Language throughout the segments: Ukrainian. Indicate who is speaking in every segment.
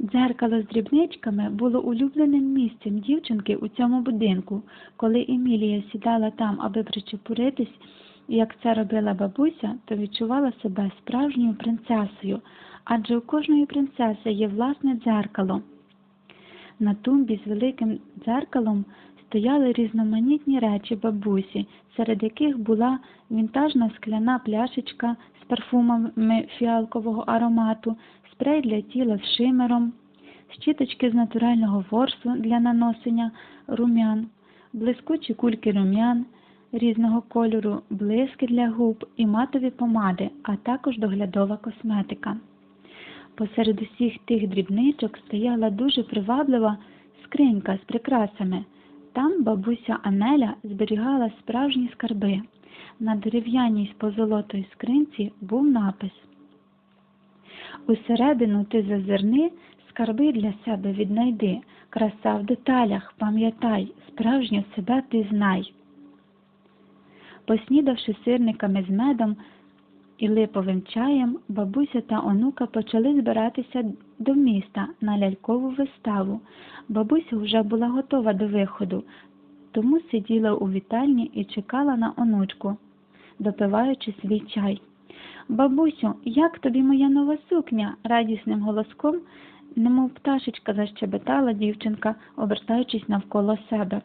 Speaker 1: Дзеркало з дрібничками було улюбленим місцем дівчинки у цьому будинку. Коли Емілія сідала там, аби причепуритись, як це робила бабуся, то відчувала себе справжньою принцесою, адже у кожної принцеси є власне дзеркало. На тумбі з великим дзеркалом стояли різноманітні речі бабусі, серед яких була вінтажна скляна пляшечка з парфумами фіалкового аромату, спрей для тіла з шимером, щіточки з натурального ворсу для наносення рум'ян, блискучі кульки рум'ян різного кольору, блиски для губ і матові помади, а також доглядова косметика. Посеред усіх тих дрібничок стояла дуже приваблива скринька з прикрасами. Там бабуся Анеля зберігала справжні скарби. На дерев'яній з позолотої скринці був напис Усередину ти зазирни, скарби для себе віднайди, краса в деталях, пам'ятай, справжню себе ти знай. Поснідавши сирниками з медом і липовим чаєм, бабуся та онука почали збиратися до міста на лялькову виставу. Бабуся вже була готова до виходу, тому сиділа у вітальні і чекала на онучку, допиваючи свій чай. Бабусю, як тобі моя нова сукня? радісним голоском, немов пташечка защебетала дівчинка, обертаючись навколо себе.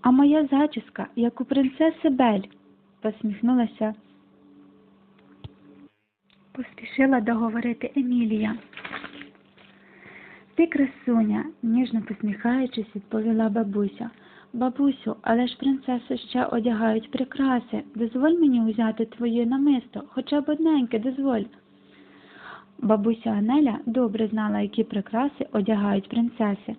Speaker 1: А моя зачіска, як у принцеси Бель, посміхнулася. Поспішила договорити Емілія. Ти красуня, ніжно посміхаючись, відповіла бабуся. Бабусю, але ж принцеси ще одягають прикраси. Дозволь мені узяти твоє намисто, хоча б одненьке, дозволь. Бабуся Анеля добре знала, які прикраси одягають принцеси.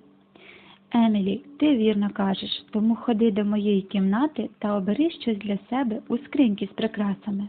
Speaker 1: Емілі, ти вірно кажеш, тому ходи до моєї кімнати та обери щось для себе у скриньки з прикрасами.